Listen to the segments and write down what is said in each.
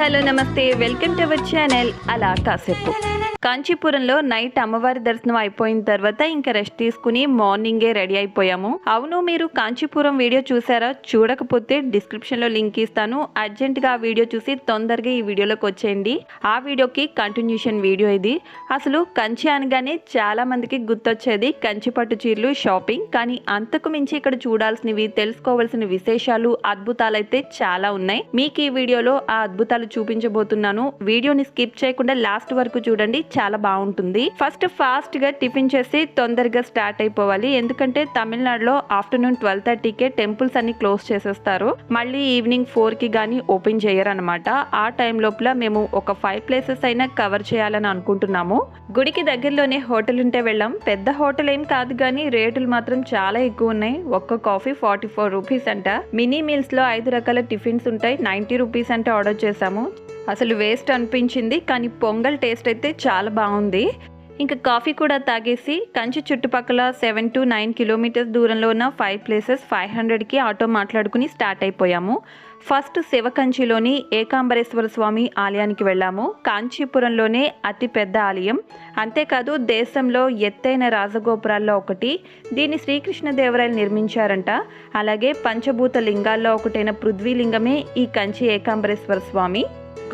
Hello నమస్తే. Welcome to our channel. అలా కాసేపు. కాంచీపురంలో నైట్ అమ్మవారి దర్శనం అయిపోయిన తర్వాత ఇంకా రెస్ట్ తీసుకుని మార్నింగే రెడీ అయిపోయాము. అవును మీరు కాంచీపురం వీడియో చూసారా? చూడకపోతే డిస్క్రిప్షన్లో లింక్ ఇస్తాను. అర్జెంట్గా ఆ వీడియో చూసి తొందరగా ఈ వీడియోలోకి వచ్చేయండి. ఆ వీడియోకి కంటిన్యూషన్ వీడియో ఇది. అసలు కంచి అనగానే చాలా మందికి గుర్తొచ్చేది కంచి పట్టు చీరలు షాపింగ్. కానీ అంతకు మించి ఇక్కడ చూడాల్సినవి తెలుసుకోవాల్సిన విశేషాలు అద్భుతాలు అయితే చాలా ఉన్నాయి. మీకు ఈ వీడియోలో ఆ అద్భుతాలు చూపించబోతున్నాను. వీడియోని స్కిప్ చేయకుండా లాస్ట్ వరకు చూడండి చాలా బాగుంటుంది. ఫస్ట్ ఫాస్ట్గా టిఫిన్ చేసి తొందరగా స్టార్ట్ అయిపోవాలి. ఎందుకంటే తమిళనాడులో ఆఫ్టర్నూన్ ట్వెల్వ్ థర్టీకే టెంపుల్స్ అన్ని క్లోజ్ చేసేస్తారు. మళ్ళీ ఈవినింగ్ ఫోర్కి గానీ ఓపెన్ చేయరనమాట ఆ టైం లోపల మేము ఒక ఫైవ్ ప్లేసెస్ అయినా కవర్ చేయాలని అనుకుంటున్నాము. గుడికి దగ్గరలోనే హోటల్ ఉంటే వెళ్ళాం. పెద్ద హోటల్ ఏం కాదు కానీ రేటులు మాత్రం చాలా ఎక్కువ ఉన్నాయి. ఒక్క కాఫీ ఫార్టీ ఫోర్ రూపీస్ అంట. మినీ మీల్స్లో ఐదు రకాల టిఫిన్స్ ఉంటాయి. నైన్టీ రూపీస్ అంటే ఆర్డర్ చేసాము అసలు వేస్ట్ అనిపించింది కానీ పొంగల్ టేస్ట్ అయితే చాలా బాగుంది. ఇంకా కాఫీ కూడా తాగేసి కంచి చుట్టుపక్కల సెవెన్ టు నైన్ కిలోమీటర్స్ దూరంలో ఉన్న ఫైవ్ ప్లేసెస్ ఫైవ్ హండ్రెడ్కి ఆటో మాట్లాడుకుని స్టార్ట్ అయిపోయాము. ఫస్ట్ శివకంచిలోని ఏకాంబరేశ్వర స్వామి ఆలయానికి వెళ్ళాము. కాంచీపురంలోనే అతిపెద్ద ఆలయం. అంతేకాదు దేశంలో ఎత్తైన రాజగోపురాల్లో ఒకటి. దీన్ని శ్రీకృష్ణదేవరాయలు నిర్మించారంట. అలాగే పంచభూత లింగాల్లో ఒకటైన పృథ్వీలింగమే ఈ కంచి ఏకాంబరేశ్వర స్వామి.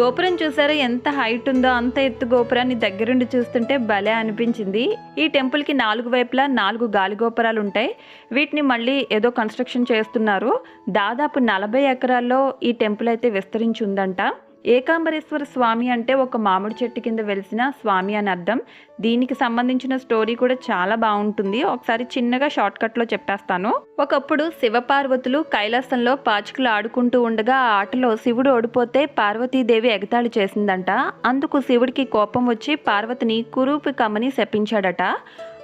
గోపురం చూసారా? ఎంత హైట్ ఉందో అంత ఎత్తు గోపురాన్ని దగ్గరుండి చూస్తుంటే భలే అనిపించింది. ఈ టెంపుల్కి నాలుగు వైపులా నాలుగు గాలి గోపురాలు ఉంటాయి. వీటిని మళ్ళీ ఏదో కన్స్ట్రక్షన్ చేస్తున్నారు. దాదాపు నలభై ఎకరాల్లో ఈ టెంపుల్ అయితే విస్తరించి ఉందంట. ఏకాంబరేశ్వర స్వామి అంటే ఒక మామిడి చెట్టు కింద వెలిసిన స్వామి అని అర్థం. దీనికి సంబంధించిన స్టోరీ కూడా చాలా బాగుంటుంది. ఒకసారి చిన్నగా షార్ట్ చెప్పేస్తాను. ఒకప్పుడు శివపార్వతులు కైలాసంలో పాచికలు ఆడుకుంటూ ఉండగా ఆ ఆటలో శివుడు ఓడిపోతే పార్వతీదేవి ఎగతాళి చేసిందంట. అందుకు శివుడికి కోపం వచ్చి పార్వతిని కురూపి కమ్మని శపించాడట.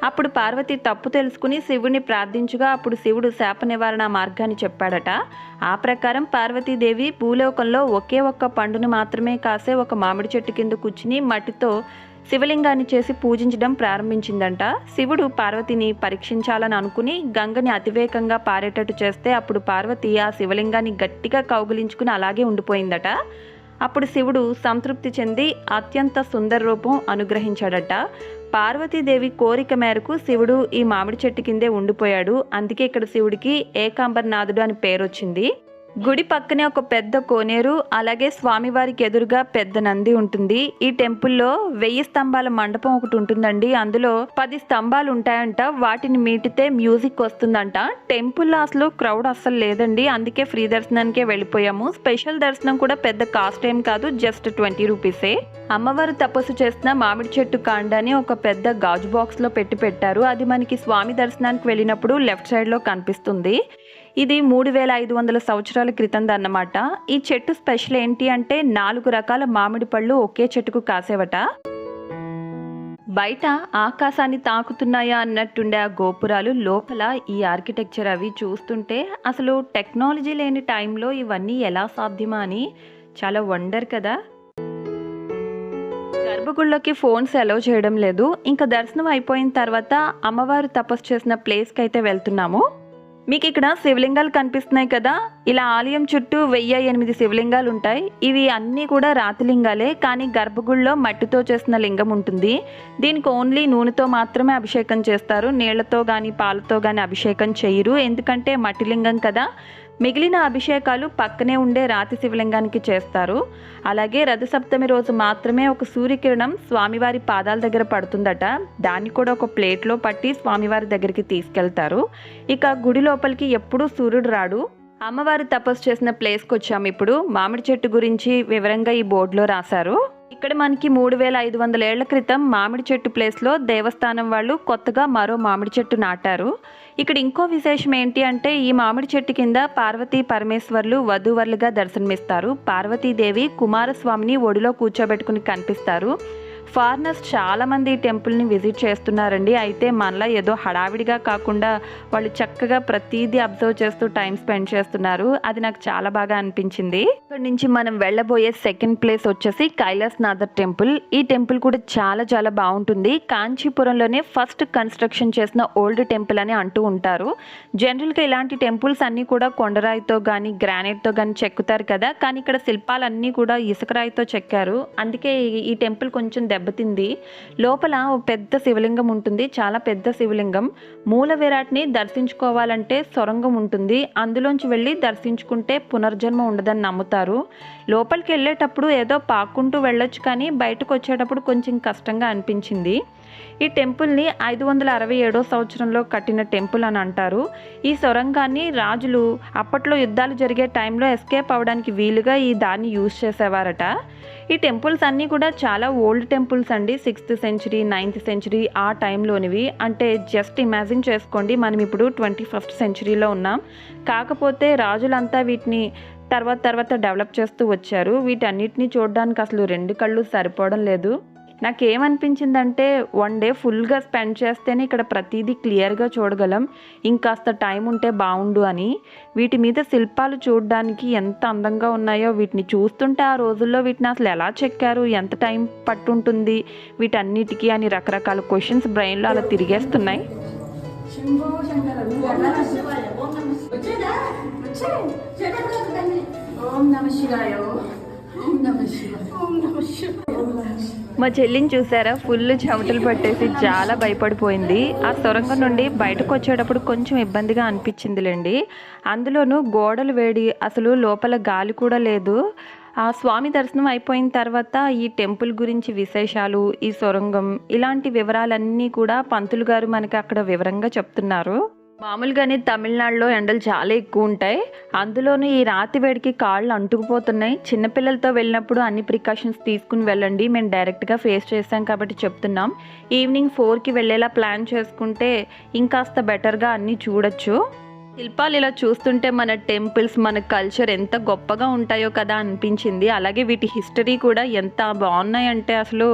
అప్పుడు పార్వతి తప్పు తెలుసుకుని శివుని ప్రార్థించుగా అప్పుడు శివుడు శాప నివారణ మార్గాన్ని చెప్పాడట. ఆ ప్రకారం పార్వతీదేవి భూలోకంలో ఒకే ఒక్క పండును మాత్రమే కాసే ఒక మామిడి చెట్టు కింద కూర్చుని మట్టితో శివలింగాన్ని చేసి పూజించడం ప్రారంభించిందంట. శివుడు పార్వతిని పరీక్షించాలని అనుకుని గంగని అతివేగంగా పారేటట్టు చేస్తే అప్పుడు పార్వతి ఆ శివలింగాన్ని గట్టిగా కౌగిలించుకుని అలాగే ఉండిపోయిందట. అప్పుడు శివుడు సంతృప్తి చెంది అత్యంత సుందర రూపం అనుగ్రహించాడట. పార్వతీదేవి కోరిక మేరకు శివుడు ఈ మామిడి చెట్టు కిందే ఉండిపోయాడు. అందుకే ఇక్కడ శివుడికి ఏకాంబరనాథుడు అని పేరు వచ్చింది గుడి పక్కనే ఒక పెద్ద కోనేరు అలాగే స్వామివారికి ఎదురుగా పెద్ద నంది ఉంటుంది. ఈ టెంపుల్లో వెయ్యి స్తంభాల మండపం ఒకటి ఉంటుందండి. అందులో పది స్తంభాలు ఉంటాయంట. వాటిని మీటితే మ్యూజిక్ వస్తుందంట. టెంపుల్ అసలు క్రౌడ్ అస్సలు లేదండి. అందుకే ఫ్రీ దర్శనానికే వెళ్ళిపోయాము. స్పెషల్ దర్శనం కూడా పెద్ద కాస్ట్ ఏం కాదు. జస్ట్ ట్వంటీ రూపీసే. అమ్మవారు తపస్సు చేసిన మామిడి చెట్టు కాండాన్ని ఒక పెద్ద గాజు బాక్స్లో పెట్టి పెట్టారు. అది మనకి స్వామి దర్శనానికి వెళ్ళినప్పుడు లెఫ్ట్ సైడ్లో కనిపిస్తుంది. ఇది మూడు వేల ఐదు వందల సంవత్సరాల క్రితం అన్నమాట ఈ చెట్టు స్పెషల్ ఏంటి అంటే నాలుగు రకాల మామిడి పళ్ళు ఒకే చెట్టుకు కాసేవట. బయట ఆకాశాన్ని తాకుతున్నాయా అన్నట్టుండే ఆ గోపురాలు లోపల ఈ ఆర్కిటెక్చర్ అవి చూస్తుంటే అసలు టెక్నాలజీ లేని టైంలో ఇవన్నీ ఎలా సాధ్యమా అని చాలా వండర్ కదా. గర్భగుళ్ళకి ఫోన్స్ అలౌ చేయడం లేదు. ఇంకా దర్శనం అయిపోయిన తర్వాత అమ్మవారు తపస్సు చేసిన ప్లేస్కి అయితే వెళ్తున్నాము. మీకు ఇక్కడ శివలింగాలు కనిపిస్తున్నాయి కదా ఇలా ఆలయం చుట్టూ వెయ్యి ఎనిమిది శివలింగాలు ఉంటాయి ఇవి అన్నీ కూడా రాతిలింగాలే కానీ గర్భగుడిలో మట్టితో చేసిన లింగం ఉంటుంది. దీనికి ఓన్లీ నూనెతో మాత్రమే అభిషేకం చేస్తారు నీళ్ళతో కానీ పాలతో కానీ అభిషేకం చేయరు. ఎందుకంటే మట్టి లింగం కదా. మిగిలిన అభిషేకాలు పక్కనే ఉండే రాతి శివలింగానికి చేస్తారు. అలాగే రథసప్తమి రోజు మాత్రమే ఒక సూర్యకిరణం స్వామివారి పాదాల దగ్గర పడుతుందట. దాన్ని కూడా ఒక ప్లేట్లో పట్టి స్వామివారి దగ్గరికి తీసుకెళ్తారు. ఇక గుడి లోపలికి ఎప్పుడూ సూర్యుడు రాడు. అమ్మవారు తపస్సు చేసిన ప్లేస్కి వచ్చాము ఇప్పుడు. మామిడి చెట్టు గురించి వివరంగా ఈ బోర్డులో రాశారు. ఇక్కడ మనకి మూడు వేల ఐదు వందల ఏళ్ళ క్రితం మామిడి చెట్టు ప్లేస్లో దేవస్థానం వాళ్ళు కొత్తగా మరో మామిడి చెట్టు నాటారు. ఇక్కడ ఇంకో విశేషం ఏంటి అంటే ఈ మామిడి చెట్టు కింద పార్వతీ పరమేశ్వర్లు వధూవరులుగా దర్శనమిస్తారు. పార్వతీదేవి కుమారస్వామిని ఒడిలో కూర్చోబెట్టుకుని కనిపిస్తారు. ఫారినర్స్ చాలామంది ఈ టెంపుల్ని విజిట్ చేస్తున్నారండి. అయితే మనలా ఏదో హడావిడిగా కాకుండా వాళ్ళు చక్కగా ప్రతిదీ అబ్జర్వ్ చేస్తూ టైం స్పెండ్ చేస్తున్నారు. అది నాకు చాలా బాగా అనిపించింది. ఇక్కడ నుంచి మనం వెళ్ళబోయే సెకండ్ ప్లేస్ వచ్చేసి కైలాసనాథర్ టెంపుల్. ఈ టెంపుల్ కూడా చాలా చాలా బాగుంటుంది. కాంచీపురంలోనే ఫస్ట్ కన్స్ట్రక్షన్ చేసిన ఓల్డ్ టెంపుల్ అని అంటూ ఉంటారు. జనరల్గా ఇలాంటి టెంపుల్స్ అన్నీ కూడా కొండరాయితో కానీ గ్రానైట్తో కానీ చెక్కుతారు కదా. కానీ ఇక్కడ శిల్పాలన్నీ కూడా ఇసుకరాయితో చెక్కారు. అందుకే ఈ- ఈ టెంపుల్ కొంచెం దెబ్బతింది. లోపల ఓ పెద్ద శివలింగం ఉంటుంది. చాలా పెద్ద శివలింగం. మూల విరాట్ని దర్శించుకోవాలంటే సొరంగం ఉంటుంది. అందులోంచి వెళ్ళి దర్శించుకుంటే పునర్జన్మ ఉండదని నమ్ముతారు. లోపలికి వెళ్ళేటప్పుడు ఏదో పాక్కుంటూ వెళ్ళొచ్చు కానీ బయటకు వచ్చేటప్పుడు కొంచెం కష్టంగా అనిపించింది. ఈ టెంపుల్ని ఐదు వందల అరవై ఏడో సంవత్సరంలో కట్టిన టెంపుల్ అని అంటారు. ఈ సొరంగాన్ని రాజులు అప్పట్లో యుద్ధాలు జరిగే టైంలో ఎస్కేప్ అవ్వడానికి వీలుగా ఈ దాన్ని యూజ్ చేసేవారట. ఈ టెంపుల్స్ అన్నీ కూడా చాలా ఓల్డ్ టెంపుల్స్ అండి. సిక్స్త్ సెంచరీ నైన్త్ సెంచరీ ఆ టైంలోనివి అంటే జస్ట్ ఇమాజిన్ చేసుకోండి మనం ఇప్పుడు ట్వంటీ ఫస్ట్ సెంచరీలో ఉన్నాం. కాకపోతే రాజులంతా వీటిని తర్వాత తర్వాత డెవలప్ చేస్తూ వచ్చారు. వీటన్నిటిని చూడడానికి అసలు రెండు కళ్ళు సరిపోవడం లేదు. నాకేమనిపించిందంటే వన్ డే ఫుల్గా స్పెండ్ చేస్తేనే ఇక్కడ ప్రతిదీ క్లియర్గా చూడగలం ఇంకాస్త టైం ఉంటే బాగుండు అని వీటి మీద శిల్పాలు చూడడానికి ఎంత అందంగా ఉన్నాయో వీటిని చూస్తుంటే ఆ రోజుల్లో వీటిని అసలు ఎలా చెక్కారు ఎంత టైం పట్టుంటుంది వీటన్నిటికీ అని రకరకాల క్వశ్చన్స్ బ్రెయిన్లో అలా తిరిగేస్తున్నాయి ఓం నమ శివాయ ఓం నమ శివాయ ఓం నమ శివాయ మా చెల్లిని చూసారా? ఫుల్ చెమటలు పట్టేసి చాలా భయపడిపోయింది. ఆ సొరంగం నుండి బయటకు వచ్చేటప్పుడు కొంచెం ఇబ్బందిగా అనిపించిందిలేండి. అందులోనూ గోడలు వేడి అసలు లోపల గాలి కూడా లేదు. ఆ స్వామి దర్శనం అయిపోయిన తర్వాత ఈ టెంపుల్ గురించి విశేషాలు ఈ సొరంగం ఇలాంటి వివరాలన్నీ కూడా పంతులు గారు మనకి అక్కడ వివరంగా చెప్తున్నారు. మామూలుగానే తమిళనాడులో ఎండలు చాలా ఎక్కువ ఉంటాయి అందులోనూ ఈ రాతి వేడికి కాళ్ళు అంటుకుపోతున్నాయి. చిన్నపిల్లలతో వెళ్ళినప్పుడు అన్ని ప్రికాషన్స్ తీసుకుని వెళ్ళండి. మేము డైరెక్ట్గా ఫేస్ చేస్తాం కాబట్టి చెప్తున్నాం. ఈవినింగ్ ఫోర్కి వెళ్ళేలా ప్లాన్ చేసుకుంటే ఇంకాస్త బెటర్గా అన్నీ చూడొచ్చు. శిల్పాలు ఇలా చూస్తుంటే మన టెంపుల్స్ మన కల్చర్ ఎంత గొప్పగా ఉంటాయో కదా అనిపించింది. అలాగే వీటి హిస్టరీ కూడా ఎంత బాగున్నాయంటే అసలు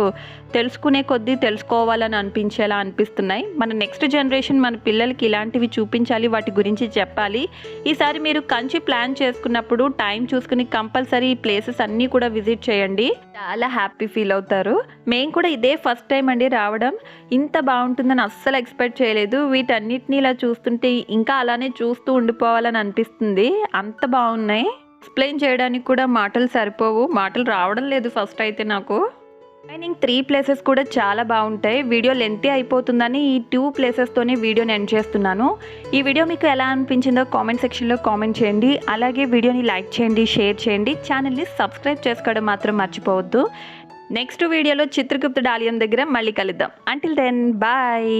తెలుసుకునే కొద్దీ తెలుసుకోవాలని అనిపించేలా అనిపిస్తున్నాయి. మన నెక్స్ట్ జనరేషన్ మన పిల్లలకి ఇలాంటివి చూపించాలి వాటి గురించి చెప్పాలి. ఈసారి మీరు కంచి ప్లాన్ చేసుకున్నప్పుడు టైం చూసుకుని కంపల్సరీ ఈ ప్లేసెస్ అన్నీ కూడా విజిట్ చేయండి. చాలా హ్యాపీ ఫీల్ అవుతారు. మేము కూడా ఇదే ఫస్ట్ టైం అండి రావడం. ఇంత బాగుంటుందని అస్సలు ఎక్స్పెక్ట్ చేయలేదు. వీటన్నిటిని ఇలా చూస్తుంటే ఇంకా అలానే చూస్తూ ఉండిపోవాలని అనిపిస్తుంది. అంత బాగున్నాయి. ఎక్స్ప్లెయిన్ చేయడానికి కూడా మాటలు సరిపోవు. మాటలు రావడం లేదు ఫస్ట్ అయితే నాకు. రిమైనింగ్ త్రీ ప్లేసెస్ కూడా చాలా బాగుంటాయి. వీడియో లెంతీ అయిపోతుందని ఈ టూ ప్లేసెస్తోనే వీడియోని ఎండ్ చేస్తున్నాను. ఈ వీడియో మీకు ఎలా అనిపించిందో కామెంట్ సెక్షన్లో కామెంట్ చేయండి. అలాగే వీడియోని లైక్ చేయండి షేర్ చేయండి. ఛానల్ని సబ్స్క్రైబ్ చేసుకోవడం మాత్రం మర్చిపోవద్దు. నెక్స్ట్ వీడియోలో చిత్రగుప్త డాలియం దగ్గర మళ్ళీ కలుద్దాం. Until then bye